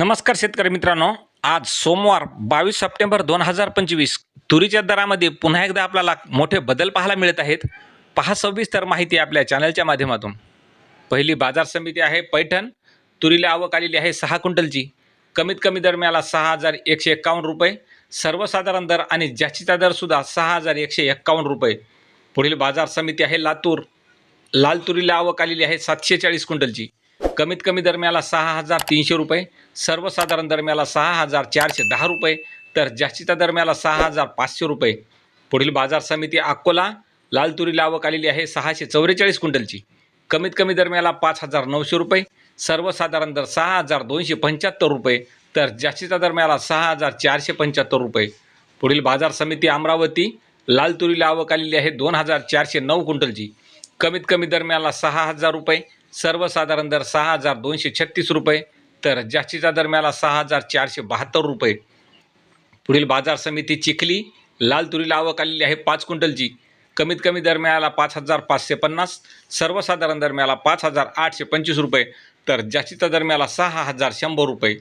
नमस्कार शेतकरी मित्रांनो. आज सोमवार बावीस सप्टेंबर दोन हजार पंचवीस. तुरीच्या दरामध्ये पुन्हा एकदा आपल्याला मोठे बदल पाहायला मिळत आहेत. पहा सविस्तर माहिती आपल्या चॅनलच्या माध्यमातून. पहिली बाजार समिती आहे पैठण. तुरीला आवक आलेली आहे सहा क्विंटलची. कमीत कमी दर मिळाला सहा हजार एकशे एक्कावन्न रुपये. सर्वसाधारण दर आणि जास्तीचा दरसुद्धा सहा हजार एकशे एक्कावन्न रुपये. पुढील बाजार समिती आहे लातूर. लाल तुरीला आवक आलेली आहे सातशे चाळीस क्विंटलची. कमीत कमी दरम्याला सहा हजार तीनशे रुपये सर्वसाधारण दरम्याला सहा हजार चारशे दहा रुपये तर जास्तीच्या दरम्याला सहा हजार पाचशे रुपये. पुढील बाजार समिती अकोला लाल तुरीला आवक आलेली आहे सहाशे चौवेचाळीस क्विंटलची. कमीत कमी दरम्याला पाच हजार नऊशे रुपये सर्वसाधारण दर सहा हजार दोनशे पंच्याहत्तर रुपये तर जास्तीच्या दरम्याला सहा हजार चारशे पंच्याहत्तर रुपये. पुढील बाजार समिती अमरावती लाल तुरीला आवक आलेली आहे दोन हजार चारशे नऊ क्विंटलची. कमीत कमी दरम्याला सहा हजार रुपये सर्वसाधारण दर सहा हजार दोनशे छत्तीस रुपये तर जास्तीचा दरम्याला सहा हजार चारशे बहात्तर रुपये. पुढील बाजार समिती चिखली लाल तुरीला आवक आलेली आहे पाच क्विंटलची. कमीत कमी दरम्याला पाच हजार पाचशे पन्नास सर्वसाधारण दरम्याला पाच हजार आठशे पंचवीस रुपये तर जास्तीचा दरम्याला सहा हजार शंभर रुपये.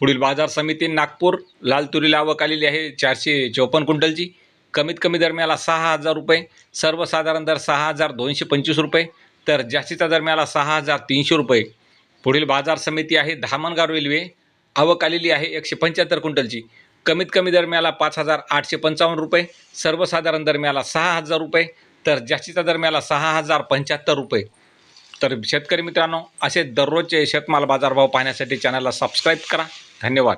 पुढील बाजार समिती नागपूर लाल तुरीला आवक आलेली आहे चारशे चौपन्न क्विंटलची. कमीत कमी दरम्याला सहा हजार रुपये सर्वसाधारण दर सहा हजार दोनशे पंचवीस रुपये तर जास्तीचा दरम्याला सहा हजार तीनशे रुपये. पुढील बाजार समिती आहे धामणगाव रेल्वे. आवक आलेली आहे एकशे पंच्याहत्तर क्विंटलची. कमीत कमी दरम्याला पाच हजार आठशे पंचावन्न रुपये. सर्वसाधारण दरम्याला सहा हजार रुपये. तर जास्तीचा दरम्याला सहा हजार पंच्याहत्तर रुपये. तर शेतकरी मित्रांनो असे दररोजचे शेतमाल बाजारभाव पाहण्यासाठी चॅनलला सबस्क्राईब करा. धन्यवाद.